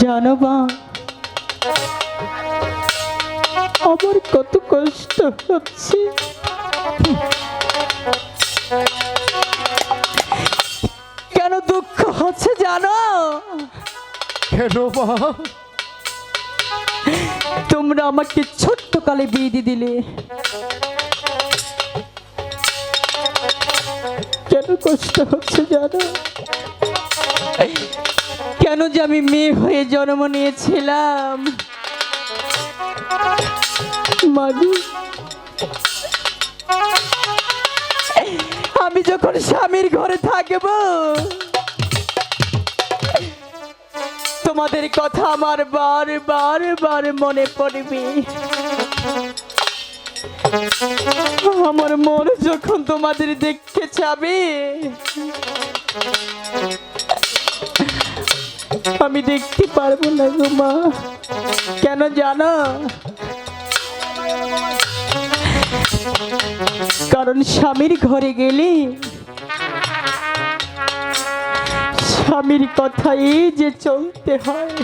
জানো মা আমার কত কষ্ট হচ্ছে। কেন দুঃখ হচ্ছে জানো? কেন মা? তোমরা আমাকে ছোট্ট কালে বিয়ে দিয়ে দিলে। কেন কষ্ট হচ্ছে জানো? কেন যে আমি মেয়ে হয়ে জন্ম নিয়েছিলাম? আমি যখন স্বামীর ঘরে থাকব, তোমাদের কথা আমার বার বার বার মনে পড়বে। আমার মন যখন তোমাদের দেখতে যাবে আমি দেখতে পারব না গো মা। কেন জানো? কারণ স্বামীর ঘরে গেলে স্বামীর কথাই যে চলতে হয়।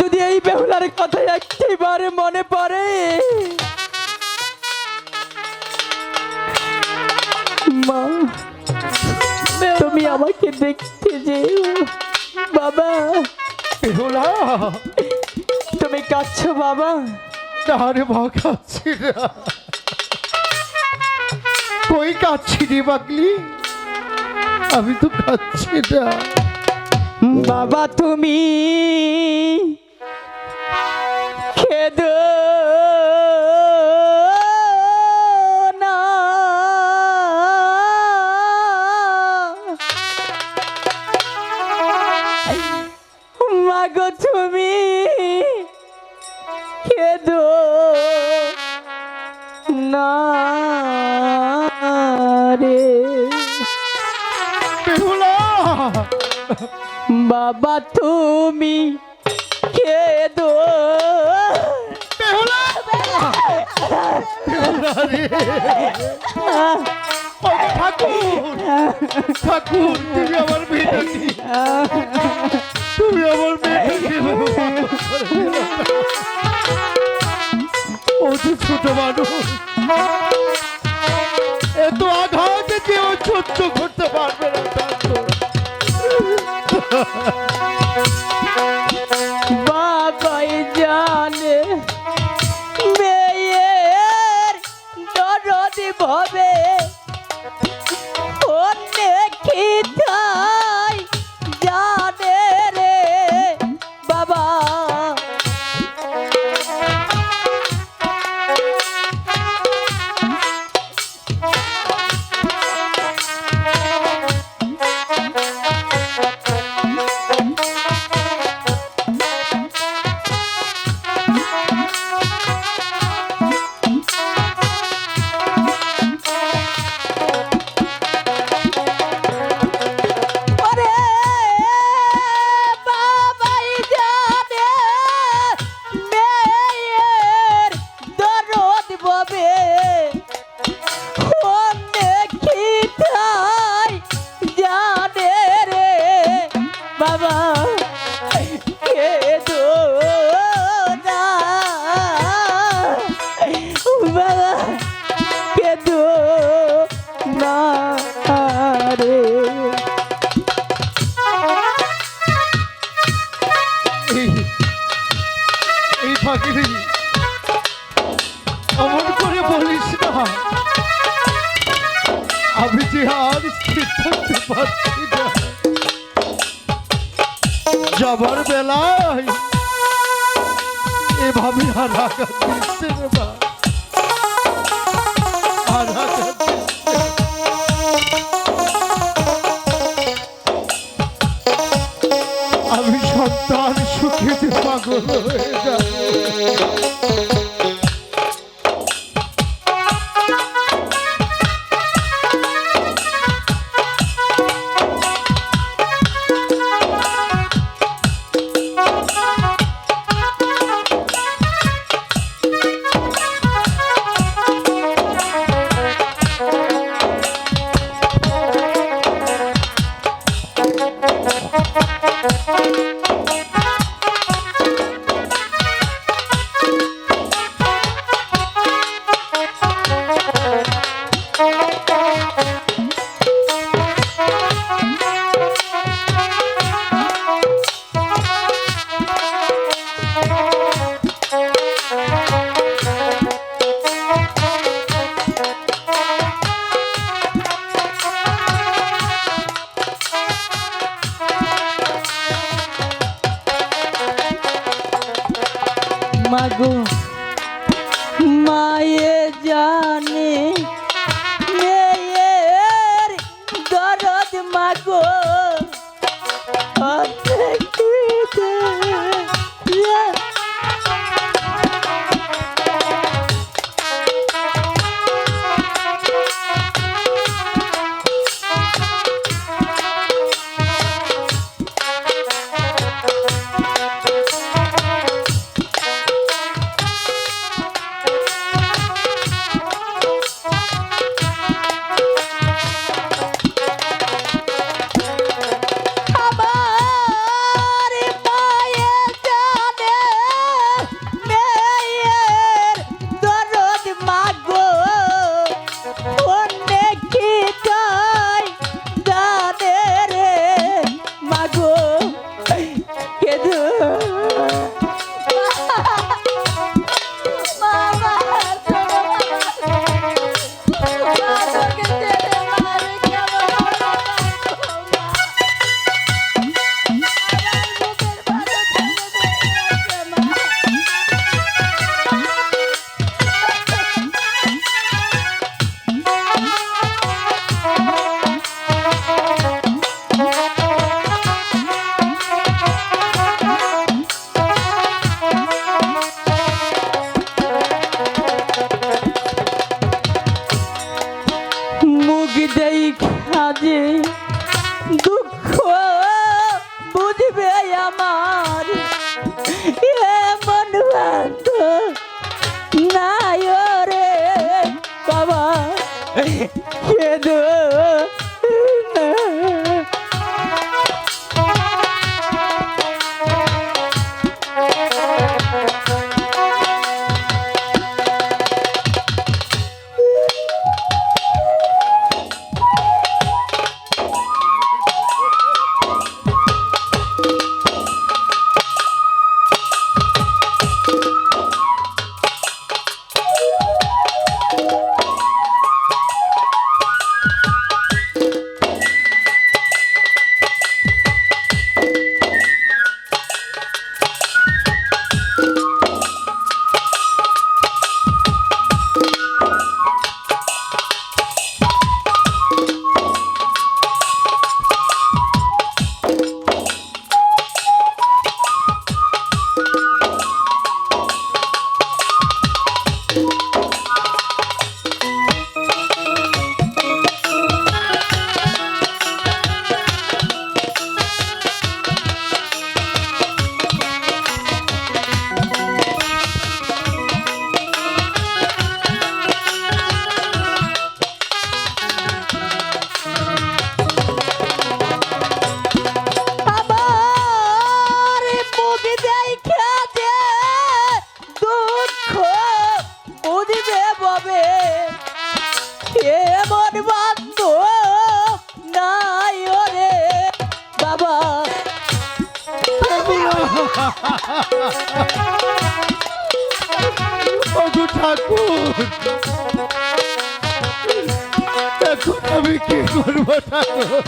যদি এই বেহুলার কথা একটিবারে মনে পড়ে দেখতে যেও বাবা। বেহুলা। তুমি কাঁদছো বাবা। না রে মা না কই কাচ্ছি রে বাগলি আমি তো কাছি না। বাবা তুমি বাবা তুমি ঠাকুর তুমি আমার মেয়েটাকে তুমি আমার মেয়েটাকে ভবে আমি যে আর স্থির থাকতে পারছি না। যাবার বেলায় এভাবে আর আঘাত আমি সন্তান সুখেতে পাগল হয়ে যাব। God. কেদো না ঠাকুর এখন আমি কি করব ঠাকুর।